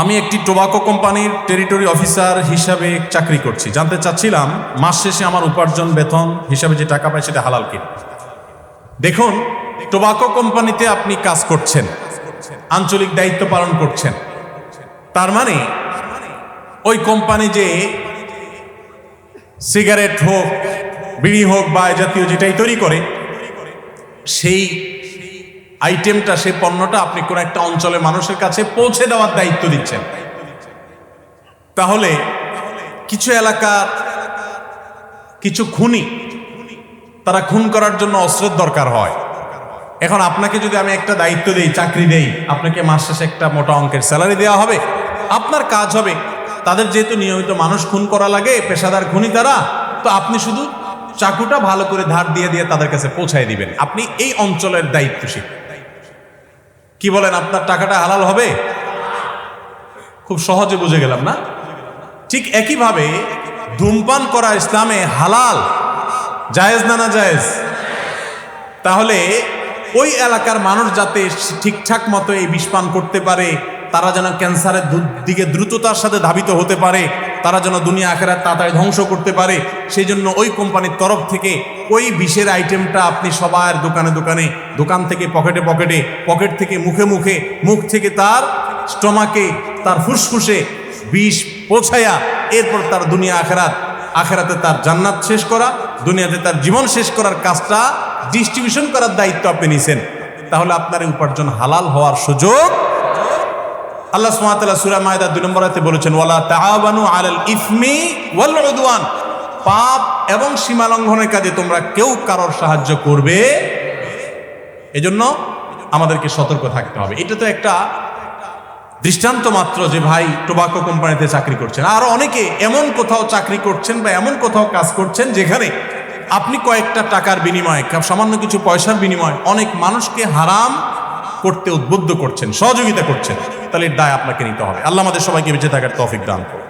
আমি একটি টোবাকো কোম্পানির টেরিটরি অফিসার হিসাবে চাকরি করছি। জানতে চাচ্ছিলাম, মাস শেষে আমার উপার্জন বেতন হিসাবে যে টাকা পাই সেটা হালাল কি দেখুন, টোবাকো কোম্পানিতে আপনি কাজ করছেন, আঞ্চলিক দায়িত্ব পালন করছেন। তার মানে ওই কোম্পানি যে সিগারেট হোক, বিড়ি হোক বা জাতীয় যেটাই তৈরি করে, সেই আইটেমটা সেই পণ্যটা আপনি কোন একটা অঞ্চলের মানুষের কাছে পৌঁছে দেওয়ার দায়িত্ব দিচ্ছেন। তাহলে কিছু এলাকার কিছু খুনি, তারা খুন করার জন্য অস্ত্রের দরকার হয়। এখন আপনাকে যদি আমি একটা দায়িত্ব দেই, চাকরি দেই, আপনাকে মাস শেষে একটা মোটা অঙ্কের স্যালারি দেওয়া হবে। আপনার কাজ হবে, তাদের যেহেতু নিয়মিত মানুষ খুন করা লাগে, পেশাদার খুনি তারা, তো আপনি শুধু চাকুটা ভালো করে ধার দিয়ে দিয়ে তাদের কাছে পৌঁছায় দিবেন। আপনি এই অঞ্চলের দায়িত্বশীল। কি বলেন, আপনার টাকাটা হালাল হবে? খুব সহজে বুঝে গেলাম না? ঠিক একইভাবে ধূমপান করা ইসলামে হালাল, জায়েজ না না জায়েজ? তাহলে ওই এলাকার মানুষ যাতে ঠিকঠাক মতো এই বিষ পান করতে পারে, তারা যেন ক্যান্সারের দিকে দ্রুততার সাথে ধাবিত হতে পারে তারা যেন দুনিয়া আখেরাত তাড়াতাড়ি ধ্বংস করতে পারে সেই জন্য ওই কোম্পানির তরফ থেকে ওই বিষের আইটেমটা আপনি সবার দোকানে দোকানে, দোকান থেকে পকেটে পকেটে, পকেট থেকে মুখে মুখে, মুখ থেকে তার স্টমাকে, তার ফুসফুসে বিষ পৌঁছায়া এরপর তার দুনিয়া আখেরাত, আখেরাতে তার জান্নাত শেষ করা, দুনিয়াতে তার জীবন শেষ করার কাজটা ডিস্ট্রিবিউশন করার দায়িত্ব আপনি নিছেন। তাহলে আপনার উপার্জন হালাল হওয়ার সুযোগ আল্লাহ সুবহানাহু সূরা মায়দা 2 নম্বর আয়াতে বলেছেন, ওয়ালা তাআবানু আলাল ইফমি ওয়াল পাপ এবং সীমা লঙ্ঘনের কাজে তোমরা কেউ কারোর সাহায্য করবে এজন্য আমাদেরকে সতর্ক থাকতে হবে। এটা তো একটা দৃষ্টান্ত মাত্র যে ভাই টোবাকো কোম্পানিতে চাকরি করছেন। আর অনেকে এমন কোথাও চাকরি করছেন বা এমন কোথাও কাজ করছেন যেখানে আপনি কয়েকটা টাকার বিনিময়ে, সামান্য কিছু পয়সার বিনিময়ে অনেক মানুষকে হারাম করতে উদ্বুদ্ধ করছেন, সহযোগিতা করছেন, তাহলে দায় আপনাকে নিতে হবে। আল্লাহ আমাদের সবাইকে বেঁচে থাকার তফিক দান করুন।